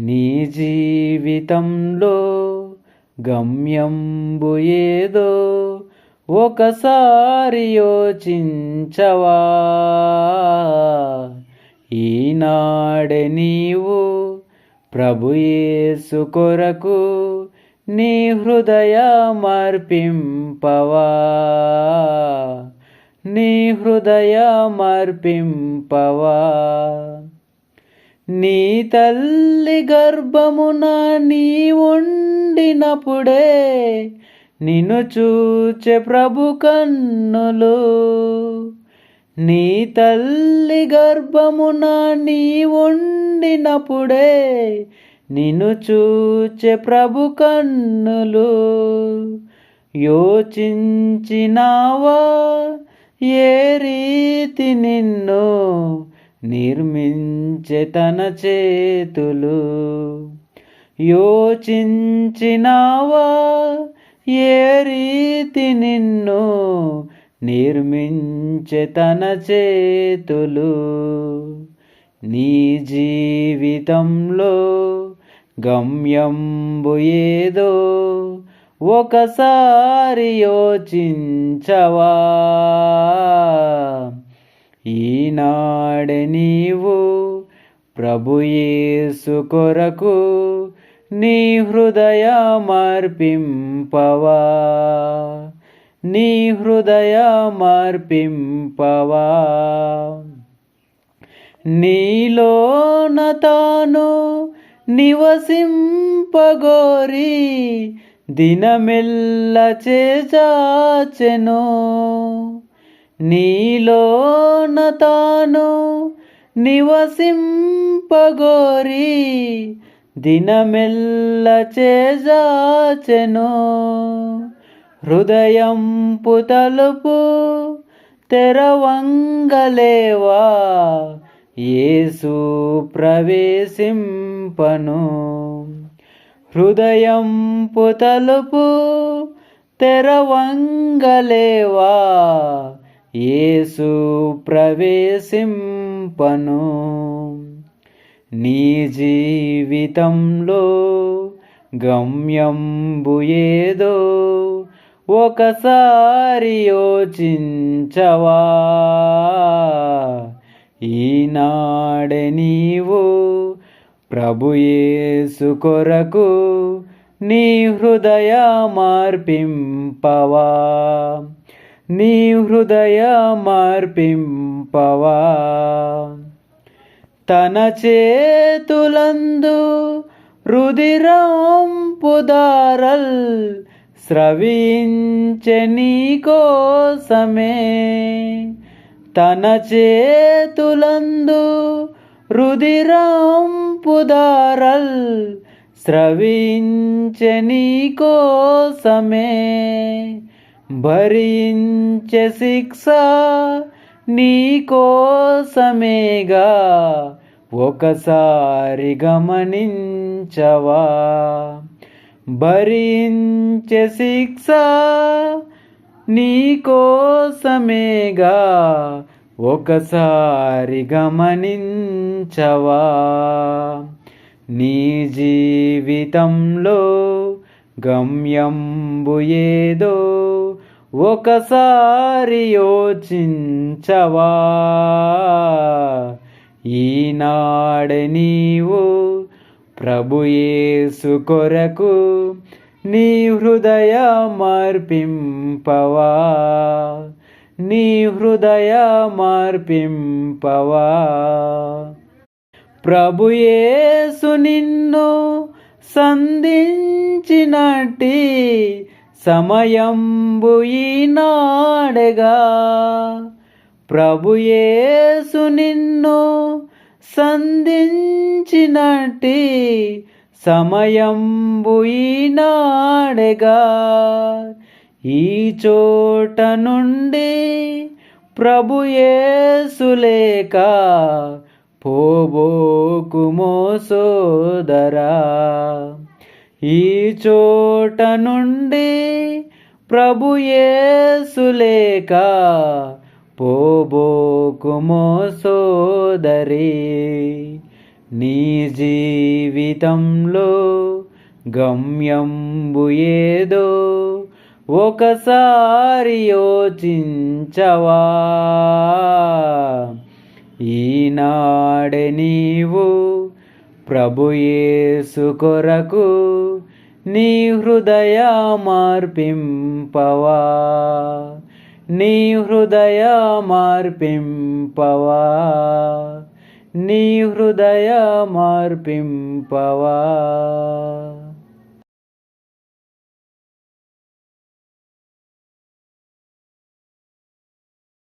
నీ జీవితంలో గమ్యంబు ఏదో ఒకసారి యోచించవా. ఈనాడే నీవు ప్రభుయేసు కొరకు నీ హృదయ మార్పింపవా నీ హృదయ మార్పింపవా నీ తల్లి గర్భమున నీ ఉండినప్పుడే నిన్ను చూచే ప్రభు కన్నులు. నీ తల్లి గర్భమున నీ ఉండినప్పుడే నిన్ను చూచే ప్రభు కన్నులు. యోచించినావా ఏ రీతి నిన్ను? నిర్మించే తన చేతులు. యోచించినావా ఏ రీతి నిన్ను? నిర్మించే తన చేతులు. నీ జీవితంలో గమ్యంబు ఏదో ఒకసారి యోచించవా? నాడ నీవు ప్రభుయేసు కొరకు నీ హృదయ మార్పింపవా. నీ హృదయ మార్పింపవా. నీలోన తాను నివసింపగోరి దినమెల్ల చేచాచెను నీలోన తాను నివసింపగోరి దినమెల్ల చేజాచెను. హృదయం పుతలుపు తెరవంగలేవా యేసు ప్రవేశింపను. హృదయం పుతలుపు తెరవంగలేవా యేసు ప్రవేశింపను. నీ జీవితంలో గమ్యంబు ఏదో ఒకసారి యోచించవా. ఈనాడే నీవు ప్రభుయేసు కొరకు నీ హృదయ మార్పింపవా. నీ హృదయ మార్పింపవా. తన చేతులందు రుదిరం పుదారల్ స్రవించే నీ కోసమే. తన చేతులందు రుదిరం పుదారల్ స్రవించే నీ కోసమే. భరించే శిక్ష నీ కోసమేగా ఒకసారి గమనించవా. భరించే శిక్ష నీ కోసమేగా ఒకసారి గమనించవా. నీ జీవితంలో గమ్యంబు ఏదో ఒకసారి యోచించవా? ఈనాడ నీవు ప్రభుయేసు కొరకు నీ హృదయ మార్పింపవా? నీ హృదయ మార్పింపవా? ప్రభుయేసు నిన్ను సంధించినట్టి సమయంబు ఈనాడగా ప్రభుయేసు నిన్ను సంధించినట్టి సమయంబు ఈనాడగా ఈ చోట నుండి ప్రభుయేసులేక పోబోకుమో సోదరా. ఈ చోట నుండి ప్రభుయేసులేక పోబోకుమో సోదరి నీ జీవితంలో గమ్యంబు ఏదో ఒకసారి యోచించవా. ఈనాడే నీవు ప్రభుయేసు కొరకు నీ హృదయ మార్పింపవా. నీ హృదయ మార్పింపవా. నీ హృదయ మార్పింపవా.